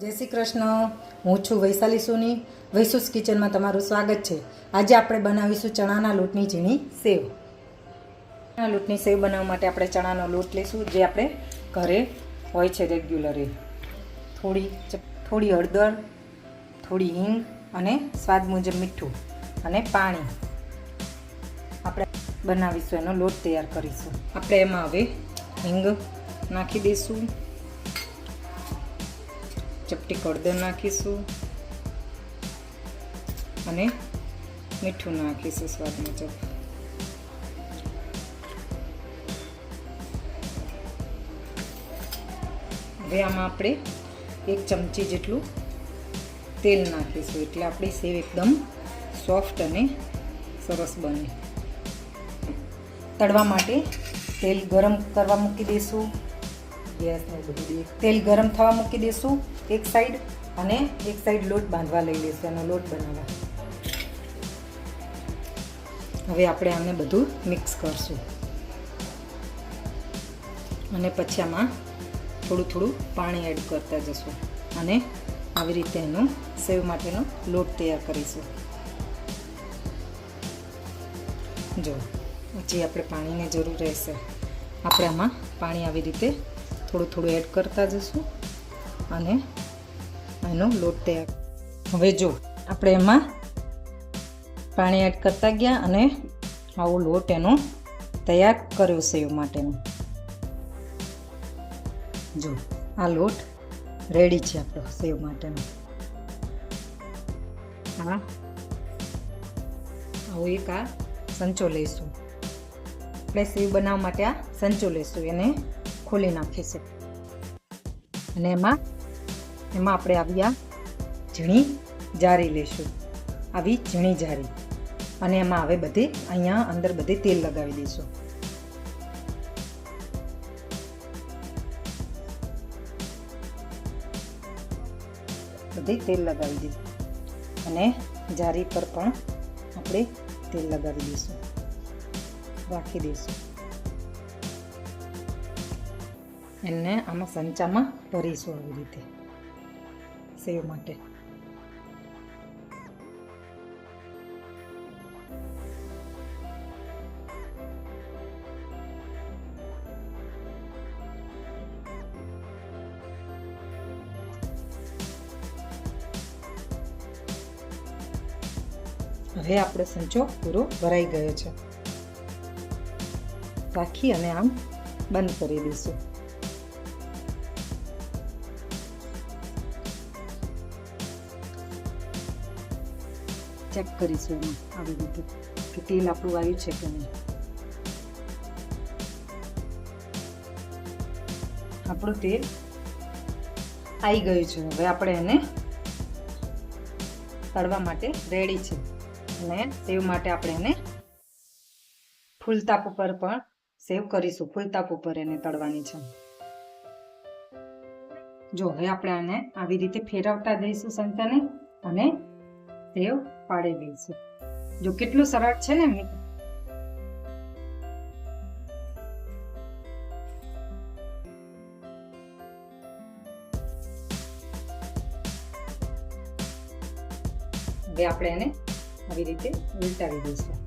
જય શ્રી કૃષ્ણ. હું છું વૈશાલી સોની. વૈસુસ કિચનમાં તમારું સ્વાગત છે. આજે આપણે બનાવીશું ચણાના લોટની ઝીણી સેવ. ચણાના લોટની સેવ બનાવવા માટે આપણે ચણાનો લોટ લઈશું જે આપણે ઘરે હોય છે રેગ્યુલરી. થોડી થોડી હળદર, થોડી હિંગ અને સ્વાદ મુજબ મીઠું અને પાણી. આપણે બનાવીશું, એનો લોટ તૈયાર કરીશું. આપણે એમાં હવે હિંગ નાખી દઈશું. ચપટી હળદર નાખીશું અને મીઠું નાખીશું સ્વાદ મુજબ હવે આમાં આપણે એક ચમચી જેટલું તેલ નાખીશું એટલે આપણી સેવ એકદમ સોફ્ટ અને સરસ બને. તળવા માટે તેલ ગરમ કરવા મૂકી દઈશું. ગેસને બધું તેલ ગરમ થવા મૂકી દઈશું એક સાઈડ અને એક સાઈડ લોટ બાંધવા લઈ લઈશું, એનો લોટ બનાવવા હવે આપણે આને બધું મિક્સ કરશું. અને પછી આમાં થોડું થોડું પાણી એડ કરતા જશું અને આવી રીતે એનો સેવ માટેનો લોટ તૈયાર કરીશું. જો હજી આપણે પાણીની જરૂર રહેશે, આપણે આમાં પાણી આવી રીતે થોડું થોડું એડ કરતા જશું અને એનો લોટ તૈયાર. હવે જો, આપણે એમાં પાણી એડ કરતા ગયા અને આવો લોટ એનો તૈયાર કર્યો સેવ માટેનો. જો, આ લોટ રેડી છે આપણો સેવ માટેનો. હા, આવો એક આ સંચો લઈશું. આપણે સેવ બનાવવા માટે આ સંચો લઈશું. એને ખોલી નાખીશું. અને એમાં એમાં આપણે આવી આ ઝીણી જારી લઈશું. આવી ઝીણી જારી. અને એમાં હવે બધે અહીંયા અંદર બધે તેલ લગાવી દઈશું. બધે તેલ લગાવી દઈશું. અને જારી પર પણ આપણે તેલ લગાવી દઈશું. રાખી દઈશું. એને આમાં સંચામાં ભરીશું આવી રીતે. સેવ માટે. હવે આપણો સંચો પૂરો ભરાઈ ગયો છે. રાખી અને આમ બંધ કરી દઈશું. ચેક કરીશું એમાં આવી રીતે કે તેલ આપણું આવ્યું છે કે નહીં. આપણું તેલ આવી ગયું છે. હવે આપણે એને તળવા માટે રેડી છે. અને સેવ માટે આપણે એને ફૂલ તાપ ઉપર પણ સેવ કરીશું. ફૂલ તાપ ઉપર એને તળવાની છે. જો, હવે આપણે આને આવી રીતે ફેરવતા જઈશું સંતાને અને સેવ પાડી દઈશું. જો કેટલું સરળ છે ને મિત્રો? હવે આપણે એને આવી રીતે ઉલટાવી દઈશું.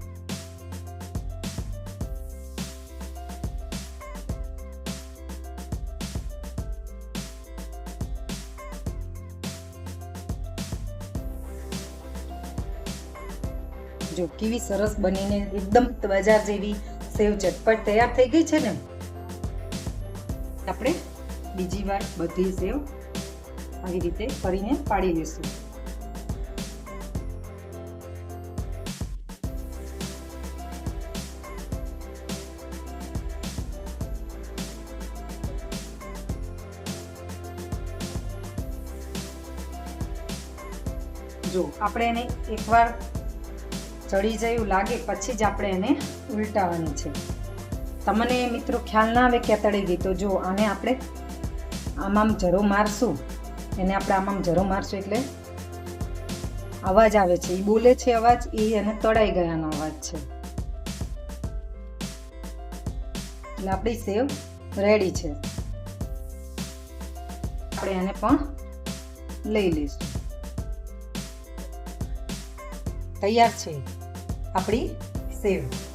જો કેવી સરસ બનીને એકદમ બજાર જેવી સેવ ચટપટ તૈયાર થઈ ગઈ છે ને. આપણે બીજી વાર બધી સેવ આવી રીતે કરીને પાડી લઈશું. જો આપણે એને એકવાર ચડી જાય લાગે, પછી જ આપણે એને ઉલટાવવાની છે. તમને મિત્રો ખ્યાલ ના આવે કે તળી ગઈ, તો જો આને આપણે આમ આમ જરો મારશું. એને આપણે આમ આમ જરો મારશું એટલે અવાજ આવે છે. એ બોલે છે અવાજ એ એને તળાઈ ગયાનો અવાજ છે. એટલે આપણી સેવ રેડી છે. આપણે એને પણ લઈ લઈશું. તૈયાર છે. આપણી સેવ